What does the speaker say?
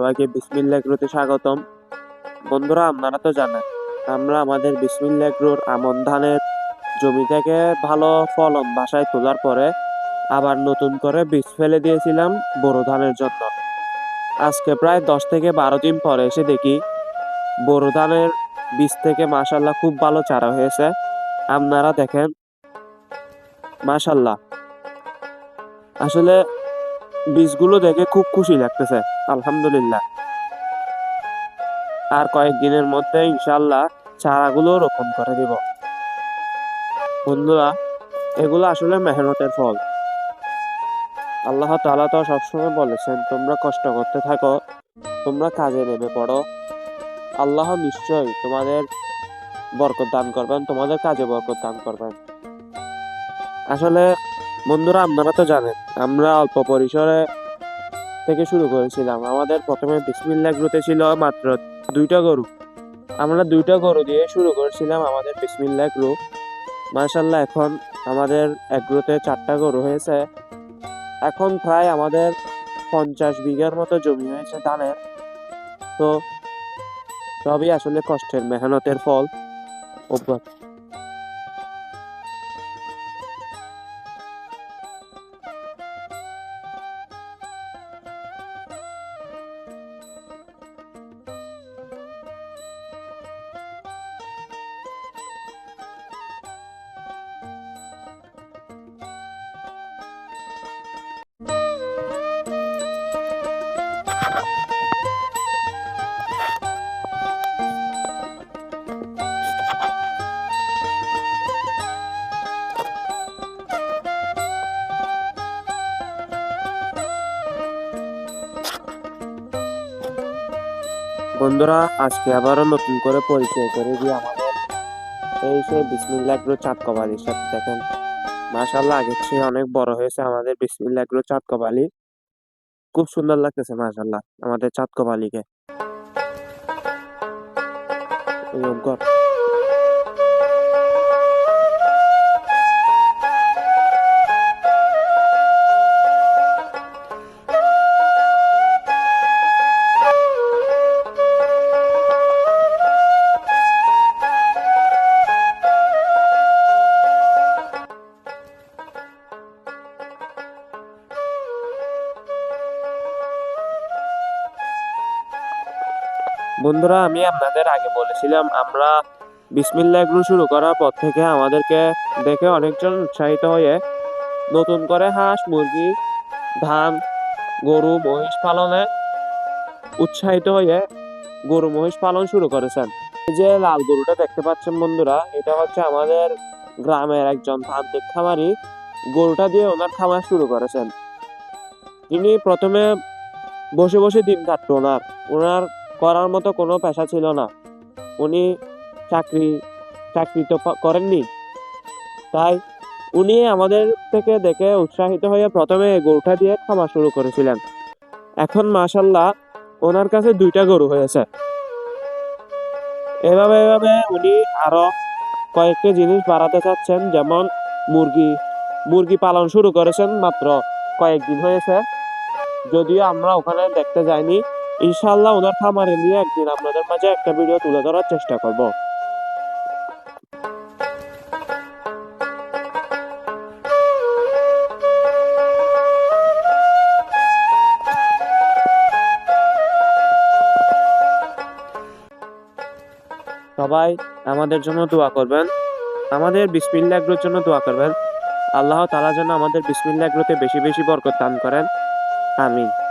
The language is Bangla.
সবাইকে বিসমিল্লাহ এগ্রোতে স্বাগতম। বন্ধুরা, আপনারা তো জানেন, আমরা আমাদের বিসমিল্লাহ এগ্রোর আমন ধানের জমি থেকে ভালো ফলন বাসায় তোলার পরে আবার নতুন করে বীজ ফেলে দিয়েছিলাম বোরো ধানের জন্য। আজকে প্রায় দশ থেকে বারো দিন পরে এসে দেখি বোরো ধানের বীজ থেকে মাসাল্লাহ খুব ভালো চারা হয়েছে। আপনারা দেখেন মাশাল্লাহ আসলে বীজগুলো দেখে খুব খুশি লাগতেছে। আলহামদুলিল্লাহ। আর কয়েকদিনের মধ্যে ইনশাল্লাহ চারাগুলো রোপণ করে দিব। বন্ধুরা, এগুলো আসলে মেহনতের ফল। আল্লাহ তাআলা তো সবসময় বলেছেন, তোমরা কষ্ট করতে থাকো, তোমরা কাজে নেমে পড়ো। আল্লাহ নিশ্চয়ই তোমাদের বরকত দান করবেন, তোমাদের কাজে বরকত দান করবেন। আসলে বন্ধুরা, আপনারা তো জানেন, আমরা অল্প পরিসরে থেকে শুরু করেছিলাম। আমাদের প্রথমে বিসমিল্লা গ্রুতে ছিল মাত্র দুইটা গরু। আমরা দুইটা গরু দিয়ে শুরু করেছিলাম আমাদের বিসমিল্লা গ্রুপ। মার্শাল্লাহ এখন আমাদের এক গ্রুতে চারটা গরু হয়েছে। এখন প্রায় আমাদের পঞ্চাশ বিঘার মতো জমি হয়েছে ধানের। তো সবই আসলে কষ্টের মেহনতের ফল। অভ্যাস বন্ধুরা, আজকে আবারও নতুন করে পরিচয় করে দিই আমাদের। এই সেই বিসমিল্লা গ্রো চাঁদ কবালির সাথে দেখেন। মাশাল্লাহ আগের চেয়ে অনেক বড় হয়েছে আমাদের বিসমিল্লা গ্রো চাঁদ কবালি। খুব সুন্দর লাগতেছে মাশাল্লাহ আমাদের চাঁদ বন্ধুরা, আমি আপনাদের আগে বলেছিলাম, আমরা বিসমিল্লা এগ্রো শুরু করার পর থেকে আমাদেরকে দেখে অনেকজন উৎসাহিত হয়ে নতুন করে হাঁস, মুরগি, ধান, গরু, মহিষ পালনে উৎসাহিত হয়ে গরু, মহিষ পালন শুরু করেছেন। যে লাল গরুটা দেখতে পাচ্ছেন বন্ধুরা, এটা হচ্ছে আমাদের গ্রামের একজন তান্ত্রিক খামারি, গরুটা দিয়ে ওনার খামার শুরু করেছেন। তিনি প্রথমে বসে বসে দিন কাটতো ওনার। ওনার করার মতো কোনো পেশা ছিল না। উনি চাকরি চাকরি তো করেননি। তাই উনি আমাদের থেকে দেখে উৎসাহিত হয়ে প্রথমে গরুটা দিয়ে খামার শুরু করেছিলেন। এখন মাশাল্লাহ ওনার কাছে দুইটা গরু হয়েছে। এভাবে এভাবে উনি আরও কয়েকটি জিনিস বাড়াতে চাচ্ছেন, যেমন মুরগি। মুরগি পালন শুরু করেছেন মাত্র কয়েকদিন হয়েছে। যদিও আমরা ওখানে দেখতে যাইনি। ইনশাল্লাহ ওনার খামারে নিয়ে একদিন আপনাদের মাঝে একটা ভিডিও তুলে ধরার চেষ্টা করব। সবাই, আমাদের জন্য দোয়া করবেন। আমাদের বিসমিল্লা এগ্রোর জন্য দোয়া করবেন। আল্লাহ তালা যেন আমাদের বিসমিল্লা এগ্রোতে বেশি বেশি বরকত দান করেন। আমিন।